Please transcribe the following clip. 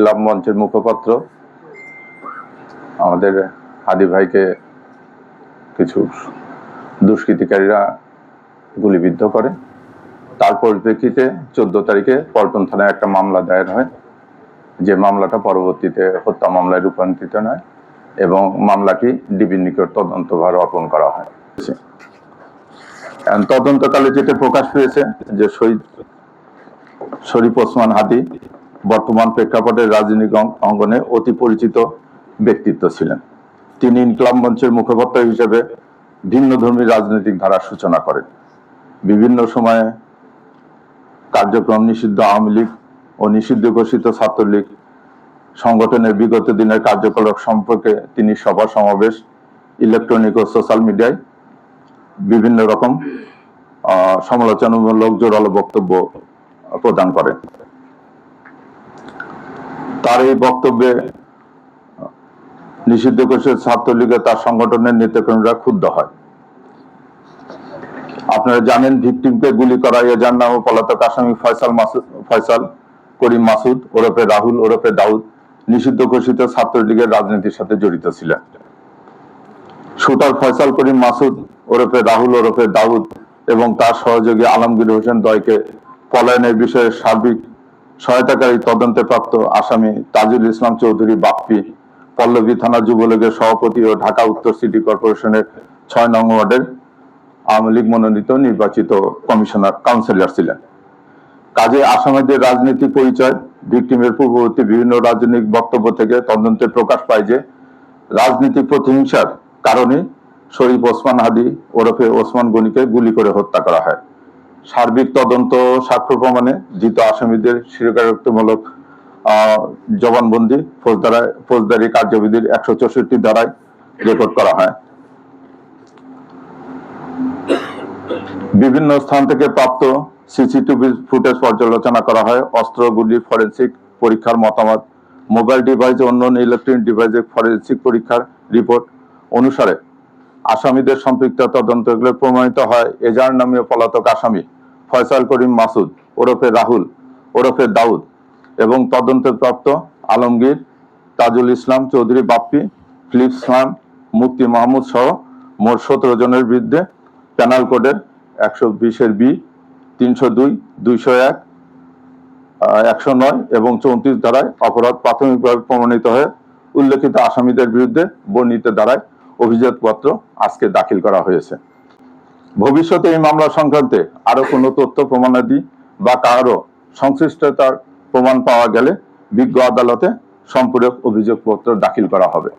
ইনকলাব মঞ্চের মুখপাত্র। আমাদের হাদি ভাইকে কিছু দুষ্কৃতিকারীরা গুলিবিদ্ধ করে। তার পরিপ্রেক্ষিতে চোদ্দ তারিখে পল্টন থানায় একটা মামলা দায়ের হয়। যে মামলাটা পরবর্তীতে হত্যা মামলায় রূপান্তরিত নয় এবং মামলাটি ডিবির নিকট তদন্তভার অর্পণ করা হয়। তদন্তকালে যেটা প্রকাশ পেয়েছে যে শহীদ শরীফ ওসমান হাদি বর্তমান প্রেক্ষাপটের রাজনৈতিক অঙ্গনে অতি পরিচিত ব্যক্তিত্ব ছিলেন। তিনি ইনকলাব মঞ্চের মুখপাত্র হিসেবে ভিন্ন ধর্মী রাজনৈতিক ধারার সূচনা করেন। বিভিন্ন সময়ে কার্যক্রম নিষিদ্ধ আওয়ামী লীগ ও নিষিদ্ধ ঘোষিত ছাত্রলীগ সংগঠনের বিগত দিনের কার্যকলাপ সম্পর্কে তিনি সভা সমাবেশ, ইলেকট্রনিক ও সোশ্যাল মিডিয়ায় বিভিন্ন রকম সমালোচনামূলক জোরালো বক্তব্য প্রদান করেন। তার এই বক্তব্যে নিষিদ্ধ ঘোষিত ছাত্রলীগে তার সংগঠনের নেতাকর্মীরা ক্ষুব্ধ হয়। আপনারা জানেন ভিকটিমকে গুলি করা এজার নাম পলাতক আসামি ফয়সাল মাসুদ ফয়সাল করিম মাসুদ, ওরফে রাহুল, ওরফে দাউদ নিষিদ্ধ ঘোষিত ছাত্রলীগের রাজনীতির সাথে জড়িত ছিলেন। শুটার ফয়সাল করিম মাসুদ, ওরফে রাহুল, ওরফে দাউদ এবং তার সহযোগী আলমগীর হোসেন দয়কে পলায়নের বিষয়ে সার্বিক সহায়তাকারী তদন্তে প্রাপ্ত আসামি তাজুল ইসলাম চৌধুরী বাপ্পি, পল্লবী থানা যুবলীগের সভাপতি ও ঢাকা উত্তর সিটি কর্পোরেশনের ছয় নং ওয়ার্ডের আওয়ামী লীগ মনোনীত নির্বাচিত কমিশনার, কাউন্সিলর ছিলেন। কাজে আসামিদের রাজনৈতিক পরিচয়, ভিকটিমের পূর্ববর্তী বিভিন্ন রাজনৈতিক বক্তব্য থেকে তদন্তে প্রকাশ পায় যে, রাজনৈতিক প্রতিহিংসার কারণে শরীফ ওসমান হাদি ওরফে ওসমান গনিকে গুলি করে হত্যা করা হয়। সার্বিক তদন্ত সাক্ষ্য প্রমাণে ধৃত আসামিদের স্বীকারোক্তিমূলক জবানবন্দি ফৌজদারা ফৌজদারি কার্যবিধির একশো চৌষট্টি ধারায় রেকর্ড করা হয়। বিভিন্ন স্থান থেকে প্রাপ্ত সিসিটিভি ফুটেজ পর্যালোচনা করা হয়। অস্ত্রগুলি ফরেন্সিক পরীক্ষার মতামত, মোবাইল ডিভাইস ও অন্যান্য ইলেকট্রনিক ডিভাইসের ফরেন্সিক পরীক্ষার রিপোর্ট অনুসারে আসামিদের সম্পৃক্ত তদন্তগুলো প্রমাণিত হয়। এজার নামীয় পলাতক আসামি ফয়সাল করিম মাসুদ, ওরফে রাহুল, ওরফে দাউদ এবং তদন্তে প্রাপ্ত আলমগীর তাজুল ইসলাম চৌধুরী বাপ্পি, ফিলিপ ইসলাম মুক্তি মাহমুদ সহ মোট সতেরো জনের বিরুদ্ধে প্যানাল কোডের একশো বিশের বি, তিনশো দুই, দুইশো এক একশো নয় এবং চৌত্রিশ ধারায় অপরাধ প্রাথমিকভাবে প্রমাণিত হয়ে উল্লেখিত আসামিদের বিরুদ্ধে বর্ণিত ধারায় অভিযোগপত্র আজকে দাখিল করা হয়েছে। ভবিষ্যতে এই মামলা সংক্রান্তে আরও কোনো তথ্য প্রমাণাদি বা কারও সংশ্লিষ্টতার প্রমাণ পাওয়া গেলে বিজ্ঞ আদালতে সম্পূরক অভিযোগপত্র দাখিল করা হবে।